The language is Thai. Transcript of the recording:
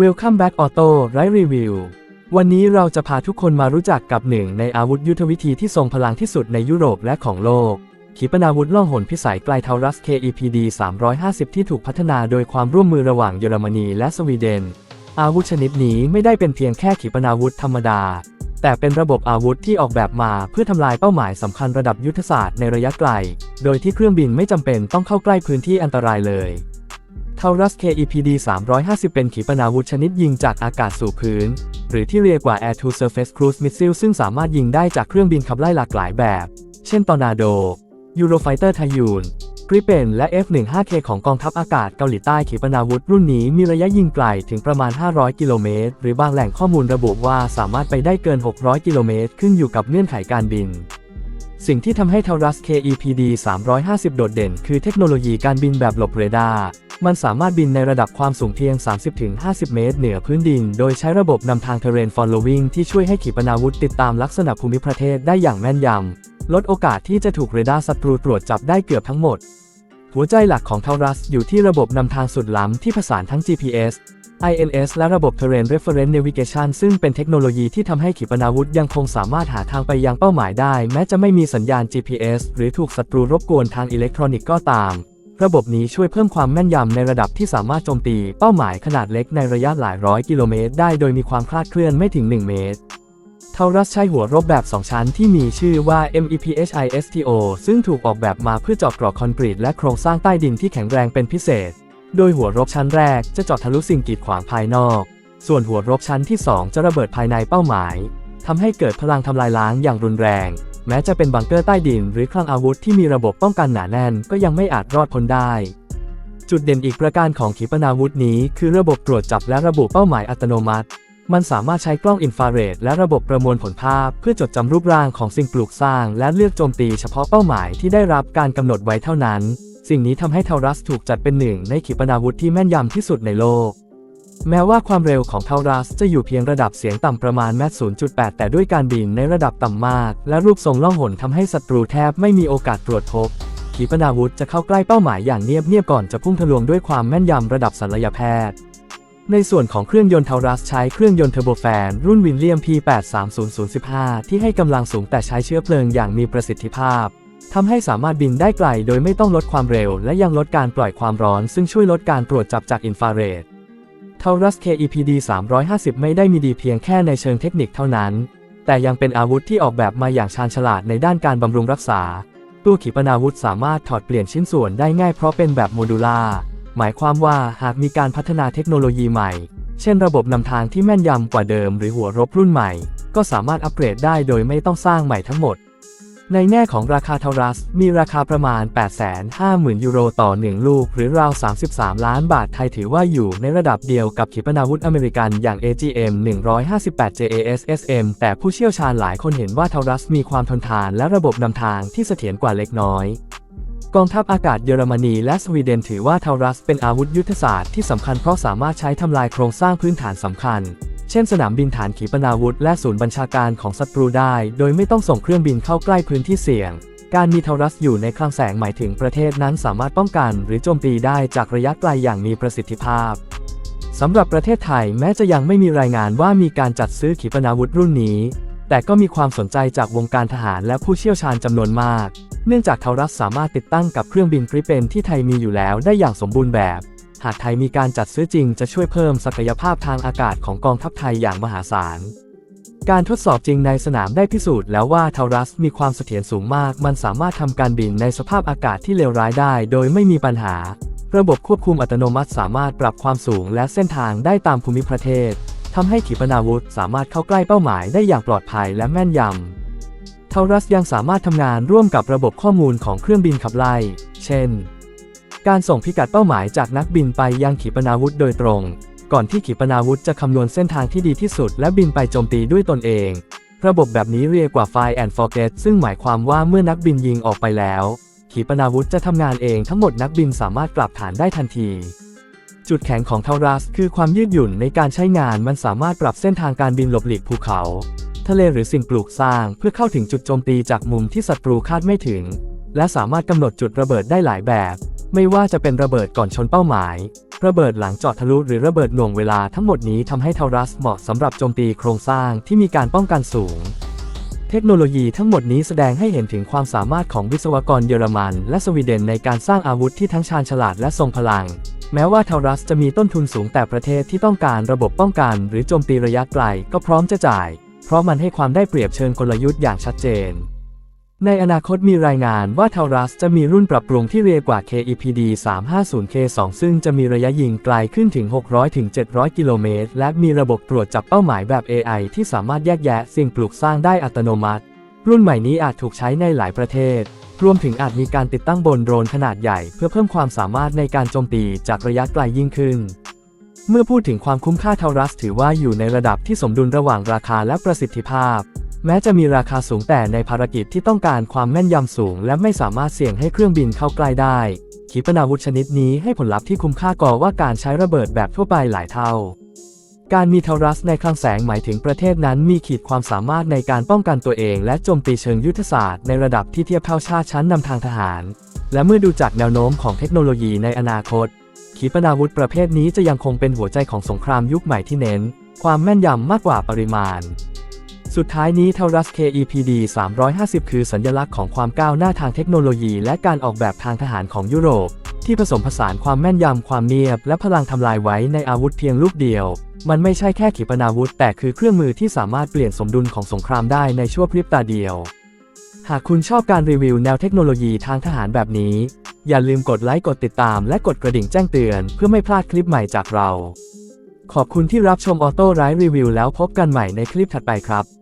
Welcome back Auto ไรรีวิว วันนี้เราจะพาทุกคนมารู้จักกับหนึ่งในอาวุธยุทธวิธีที่ทรงพลังที่สุดในยุโรปและของโลก ขีปนาวุธล่องหนพิสัยไกลเทารัส KEPD 350 ที่ถูกพัฒนาโดยความร่วมมือระหว่างเยอรมนีและสวีเดน อาวุธชนิดนี้ไม่ได้เป็นเพียงแค่ขีปนาวุธธรรมดา แต่เป็นระบบอาวุธที่ออกแบบมาเพื่อทำลายเป้าหมายสำคัญระดับยุทธศาสตร์ในระยะไกล โดยที่เครื่องบินไม่จำเป็นต้องเข้าใกล้พื้นที่อันตรายเลย ทารัส KEPD 350 เป็นขีปนาวุธชนิดยิงจากอากาศสู่พื้น หรือที่เรียกว่า Air to Surface Cruise Missile ซึ่งสามารถยิงได้จากเครื่องบินขับไล่หลากหลายแบบ เช่นตอร์นาโด Eurofighter ไทยูนกริเปนและ F-15K ของกองทัพอากาศเกาหลีใต้ขีปนาวุธรุ่นนี้มีระยะยิงไกลถึงประมาณ 500 กิโลเมตร หรือบางแหล่งข้อมูลระบุว่าสามารถไปได้เกิน 600 กิโลเมตร ขึ้นอยู่กับเงื่อนไขการบิน สิ่งที่ทำให้ทารัส KEPD 350 โดดเด่น คือเทคโนโลยีการบินแบบหลบเรดาร์ มันสามารถบินในระดับความสูงเพียง 30-50 เมตร เหนือพื้นดิน โดยใช้ระบบนำทาง Terrain Following ที่ช่วยให้ขีปนาวุธติดตามลักษณะภูมิประเทศได้อย่างแม่นยำ ลดโอกาสที่จะถูกเรดาร์ศัตรูตรวจจับได้เกือบทั้งหมด หัวใจหลักของเทารัสอยู่ที่ระบบนำทางสุดล้ำที่ผสานทั้ง GPS INS และระบบ Terrain Reference Navigation ซึ่งเป็นเทคโนโลยีที่ทำให้ขีปนาวุธยังคงสามารถหาทางไปยังเป้าหมายได้ แม้จะไม่มีสัญญาณ GPS หรือถูกศัตรูรบกวนทางอิเล็กทรอนิกส์ก็ตาม ระบบนี้ช่วยเพิ่มความแม่นยำในระดับที่สามารถโจมตีเป้าหมายขนาดเล็กในระยะหลายร้อยกิโลเมตรได้โดยมีความคลาดเคลื่อนไม่ถึง 1 เมตรทารัสใช้หัวรบแบบ 2 ชั้นที่มีชื่อว่า MEPHISTO ซึ่งถูกออกแบบมาเพื่อเจาะกรอกคอนกรีตและโครงสร้างใต้ดินที่แข็งแรงเป็นพิเศษ โดยหัวรบชั้นแรกจะเจาะทะลุสิ่งกีดขวางภายนอก ส่วนหัวรบชั้นที่ 2 จะระเบิดภายในเป้าหมายทำให้เกิดพลังทำลายล้างอย่างรุนแรง แม้จะเป็นบังเกอร์ใต้ดินหรือคลังอาวุธที่มีระบบป้องกันหนาแน่นก็ยังไม่อาจรอดพ้นได้ จุดเด่นอีกประการของขีปนาวุธนี้ คือระบบตรวจจับและระบุเป้าหมายอัตโนมัติ มันสามารถใช้กล้องอินฟราเรดและระบบประมวลผลภาพ เพื่อจดจำรูปร่างของสิ่งปลูกสร้าง และเลือกโจมตีเฉพาะเป้าหมายที่ได้รับการกำหนดไว้เท่านั้น สิ่งนี้ทำให้เทารัสถูกจัดเป็นหนึ่งในขีปนาวุธที่แม่นยำที่สุดในโลก แม้ว่าความเร็วของเทารัสจะอยู่เพียงระดับเสียงต่ำประมาณแมต0.8 แต่ด้วยการบินในระดับต่ำมาก และรูปทรงล่องหนทำให้ศัตรูแทบไม่มีโอกาสตรวจพบ ขีปนาวุธจะเข้าใกล้เป้าหมายอย่างเนียบๆก่อนจะพุ่งทะลวงด้วยความแม่นยำระดับศัลยแพทย์ ในส่วนของเครื่องยนต์เทารัสใช้เครื่องยนต์เทอร์โบแฟน รุ่นวินเลียม P83015 ที่ให้กำลังสูงแต่ใช้เชื้อเพลิงอย่างมีประสิทธิภาพทำให้สามารถบินได้ไกลโดยไม่ต้องลดความเร็ว และยังลดการปล่อยความร้อน ซึ่งช่วยลดการตรวจจับจากอินฟราเรด เทารัส KEPD 350 ไม่ได้มีดีเพียงแค่ในเชิงเทคนิคเท่านั้น แต่ยังเป็นอาวุธที่ออกแบบมาอย่างชาญฉลาดในด้านการบำรุงรักษา ตู้ขีปนาวุธสามารถถอดเปลี่ยนชิ้นส่วนได้ง่ายเพราะเป็นแบบโมดูล่า หมายความว่าหากมีการพัฒนาเทคโนโลยีใหม่ เช่นระบบนำทางที่แม่นยำกว่าเดิม หรือหัวรบรุ่นใหม่ ก็สามารถอัปเกรดได้โดยไม่ต้องสร้างใหม่ทั้งหมด ในแง่ของราคาทารัส มีราคาประมาณ 850,000 ยูโรต่อ 1 ลูก หรือราว 33 ล้านบาทไทยถือว่าอยู่ในระดับเดียวกับขีปนาวุธอเมริกันอย่าง AGM 158 JASSM แต่ผู้เชี่ยวชาญหลายคนเห็นว่าทารัสมีความทนทานและระบบนำทางที่เสถียรกว่าเล็กน้อยกองทัพอากาศเยอรมนีและสวีเดนถือว่าทารัสเป็นอาวุธยุทธศาสตร์ที่สำคัญเพราะสามารถใช้ทำลายโครงสร้างพื้นฐานสำคัญ เช่นสนามบินฐานขีปนาวุธและศูนย์บัญชาการของศัตรูได้ โดยไม่ต้องส่งเครื่องบินเข้าใกล้พื้นที่เสี่ยง การมีทรัสอยู่ในคลังแสงหมายถึงประเทศนั้นสามารถป้องกันหรือโจมตีได้จากระยะไกลอย่างมีประสิทธิภาพสำหรับประเทศไทยแม้จะยังไม่มีรายงานว่ามีการจัดซื้อขีปนาวุธรุ่นนี้ แต่ก็มีความสนใจจากวงการทหารและผู้เชี่ยวชาญจำนวนมาก เนื่องจากทารัสสามารถติดตั้งกับเครื่องบินกริเปนที่ไทยมีอยู่แล้วได้อย่างสมบูรณ์แบบ หากไทยมีการจัดซื้อจริงจะช่วยเพิ่มศักยภาพทางอากาศของกองทัพไทยอย่างมหาศาล การทดสอบจริงในสนามได้พิสูจน์แล้วว่าทารัสมีความเสถียรสูงมาก มันสามารถทำการบินในสภาพอากาศที่เลวร้ายได้โดยไม่มีปัญหา ระบบควบคุมอัตโนมัติสามารถปรับความสูงและเส้นทางได้ตามภูมิประเทศทำให้ขีปนาวุธสามารถเข้าใกล้เป้าหมายได้อย่างปลอดภัยและแม่นยำทารัสยังสามารถทำงานร่วมกับระบบข้อมูลของเครื่องบินขับไล่ เช่น การส่งพิกัดเป้าหมายจากนักบินไปยังขีปนาวุธโดยตรง ก่อนที่ขีปนาวุธจะคำนวณเส้นทางที่ดีที่สุด และบินไปโจมตีด้วยตนเอง ระบบแบบนี้เรียกว่า Fire and Forget ซึ่งหมายความว่าเมื่อนักบินยิงออกไปแล้ว ขีปนาวุธจะทำงานเองทั้งหมดนักบินสามารถกลับฐานได้ทันที จุดแข็งของเทารัสคือความยืดหยุ่นในการใช้งานมันสามารถปรับเส้นทางการบินหลบหลีกภูเขา ทะเลหรือสิ่งปลูกสร้าง เพื่อเข้าถึงจุดโจมตีจากมุมที่ศัตรูคาดไม่ถึง และสามารถกำหนดจุดระเบิดได้หลายแบบ ไม่ว่าจะเป็นระเบิดก่อนชนเป้าหมาย ระเบิดหลังจาะทะลุหรือระเบิดหน่วงเวลาทั้งหมดนี้ทำให้เทารัสเหมาะสำหรับโจมตีโครงสร้างที่มีการป้องกันสูง เทคโนโลยีทั้งหมดนี้แสดงให้เห็นถึงความสามารถของวิศวกรเยอรมัน และสวีเดนในการสร้างอาวุธที่ทั้งชาญฉลาดและทรงพลัง แม้ว่าเทารัสจะมีต้นทุนสูงแต่ประเทศที่ต้องการระบบป้องกัน หรือโจมตีระยะไกลก็พร้อมจะจ่าย เพราะมันให้ความได้เปรียบเชิงกลยุทธ์อย่างชัดเจน ในอนาคตมีรายงานว่าเทารัสจะมีรุ่นปรับปรุงที่เร็วกว่า KEPD 350K2 ซึ่งจะมีระยะยิงไกลขึ้นถึง 600-700 กิโลเมตร และมีระบบตรวจจับเป้าหมายแบบ AI ที่สามารถแยกแยะสิ่งปลูกสร้างได้อัตโนมัติ รุ่นใหม่นี้อาจถูกใช้ในหลายประเทศ รวมถึงอาจมีการติดตั้งบนโดรนขนาดใหญ่ เพื่อเพิ่มความสามารถในการโจมตีจากระยะไกลยิ่งขึ้น เมื่อพูดถึงความคุ้มค่าเทารัสถือว่าอยู่ในระดับที่สมดุลระหว่างราคาและประสิทธิภาพ แม้จะมีราคาสูงแต่ในภารกิจที่ต้องการความแม่นยำสูง และไม่สามารถเสี่ยงให้เครื่องบินเข้าใกล้ได้ ขีปนาวุธชนิดนี้ให้ผลลัพธ์ที่คุ้มค่ากว่าว่าการใช้ระเบิดแบบทั่วไปหลายเท่า การมีเทารัสในคลังแสงหมายถึงประเทศนั้นมีขีดความสามารถในการป้องกันตัวเอง และโจมตีเชิงยุทธศาสตร์ในระดับที่เทียบเท่าชาติชั้นนำทางทหาร และเมื่อดูจากแนวโน้มของเทคโนโลยีในอนาคต ขีปนาวุธประเภทนี้จะยังคงเป็นหัวใจของสงครามยุคใหม่ที่เน้น ความแม่นยำมากกว่าปริมาณ สุดท้ายนี้เทารัส KEPD 350 คือสัญลักษณ์ของความก้าวหน้าทางเทคโนโลยี และการออกแบบทางทหารของยุโรป ที่ผสมผสานความแม่นยำ ความเนียบ และพลังทำลายไว้ในอาวุธเพียงลูกเดียว มันไม่ใช่แค่ขีปนาวุธ แต่คือเครื่องมือที่สามารถเปลี่ยนสมดุลของสงครามได้ในชั่วพริบตาเดียว หากคุณชอบการรีวิวแนวเทคโนโลยีทางทหารแบบนี้ อย่าลืมกดไลค์กดติดตาม และกดกระดิ่งแจ้งเตือน เพื่อไม่พลาดคลิปใหม่จากเรา ขอบคุณที่รับชมออโต้ไรรีวิวแล้วพบกันใหม่ในคลิปถัดไปครับ